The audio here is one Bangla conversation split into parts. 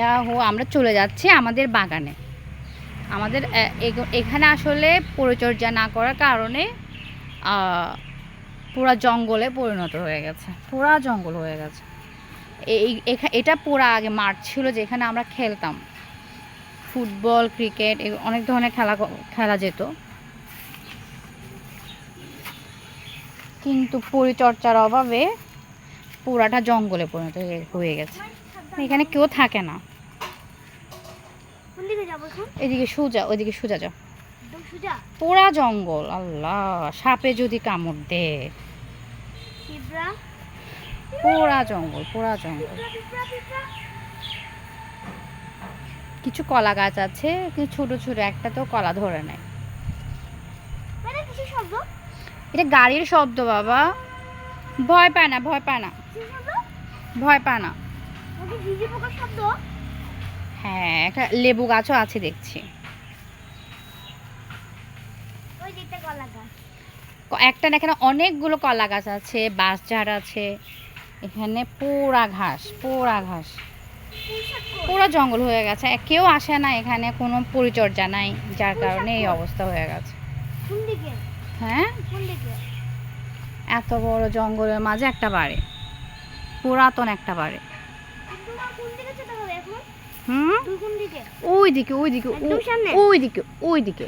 হো আমরা চলে যাচ্ছি আমাদের বাগানে। আমাদের এখানে আসলে পরিচর্যা না করার কারণে পুরা জঙ্গলে পরিণত হয়ে গেছে। পুরা জঙ্গল হয়ে গেছে। এই এটা পুরা আগে মাঠ ছিল যেখানে আমরা খেলতাম। ফুটবল ক্রিকেট অনেক ধরনের খেলা খেলা যেত। কিন্তু পরিচর্যার অভাবে পুরাটা জঙ্গলে পরিণত হয়ে- হয়ে গেছে। এখানে কেউ থাকে না। এদিকে সোজা ওইদিকে সোজা যাও। পুরা জঙ্গল আল্লাহ সাপে যদি কামড় দে। পুরা জঙ্গল পুরা জঙ্গল। কিছু কলা গাছ আছে ছোট ছোট একটা তো কলা ধরে নেয়। মানে এটা গাড়ির শব্দ বাবা। ভয় পায় না ভয় পায় না। ভয় পায় না। হ্যাঁ একটা লেবু গাছও আছে দেখছি। একটা না এখানে অনেকগুলো কলা গাছ আছে বাঁশ ঝাড় আছে এখানে পুরা ঘাস পুরা ঘাস। পুরো জঙ্গল হয়ে গেছে। কেউ আসে না এখানে কোনো পরিচর্যা নাই যার কারণে এই অবস্থা হয়ে গেছে। হ্যাঁ? এত বড় জঙ্গলের মাঝে একটা বাড়ি। পুরাতন একটা বাড়ি কিন্তু মা কোন দিকে যেতে হবে এখন হুম? ওই দিকে। ওই দিকে ওই দিকে ওই দিকে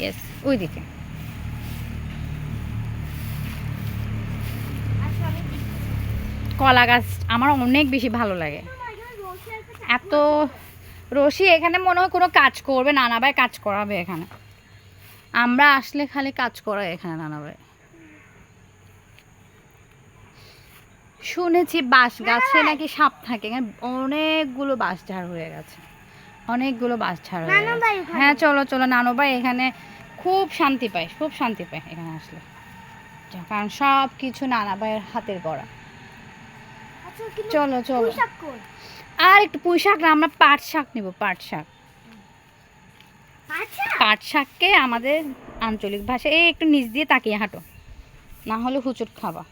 ইয়েস ওই দিকে কলা গাছ আমার অনেক বেশি ভালো লাগে। এত রশি এখানে মনে হয় কোনো কাজ করবে। নানা ভাই কাজ করাবে এখানে। আমরা আসলে খালি কাজ করায় এখানে নানা ভাই। শুনেছি বাঁশ গাছে নাকি সাপ থাকে। অনেকগুলো বাঁশ ঝাড় হয়ে গেছে। অনেকগুলো বাঁশ ঝাড় হয়ে গেছে। হ্যাঁ চলো চলো নানু ভাই এখানে খুব শান্তি পায় খুব শান্তি পায় এখানে আসলে। কারণ সব কিছু নানা ভাইয়ের হাতের করা। আচ্ছা চলো চলো। আর একটু পুঁই শাক না আমরা পাট শাক নিব পাট শাক? পাট শাককে আমাদের আঞ্চলিক ভাষায় এই একটু নিচ দিয়ে তাকিয়ে হাঁটো। না হলে হুচুট খাবা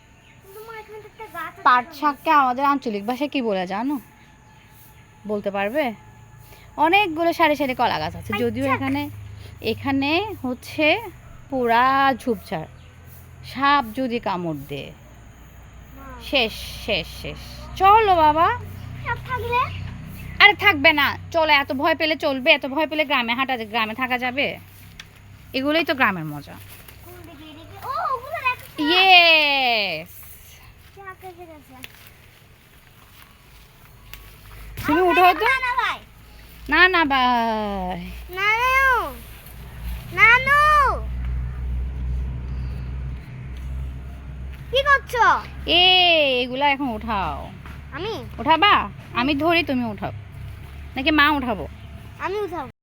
কিন্তু মা এখানে তো একটা গাছ আছে পাট শাককে আমাদের আঞ্চলিক ভাষায় কি বলে জানো? বলতে পারবে? অনেকগুলো সারি সারি কলা গাছ আছে যদিও এখানে এখানে হচ্ছে পুরা ঝুপঝাড় সাপ যদি কামড় দে। শেষ শেষ শেষ। চলো বাবা। আরে থাকবে? না। চলো এত ভয় পেলে চলবে এত ভয় পেলে গ্রামে হাঁটা গ্রামে থাকা যাবে। এগুলোই তো গ্রামের মজা। কোন দিকে এদিকে ও ওগুলো একটা ইয়েস শাক এসে গেছে তুমি উঠো তো। না না নানু নানু কি করছ? এ এগুলা এখন উঠাও। আমি? উঠাবা? আমি ধরি তুমি উঠাও। নাকি মা উঠাবো? আমি উঠাবো।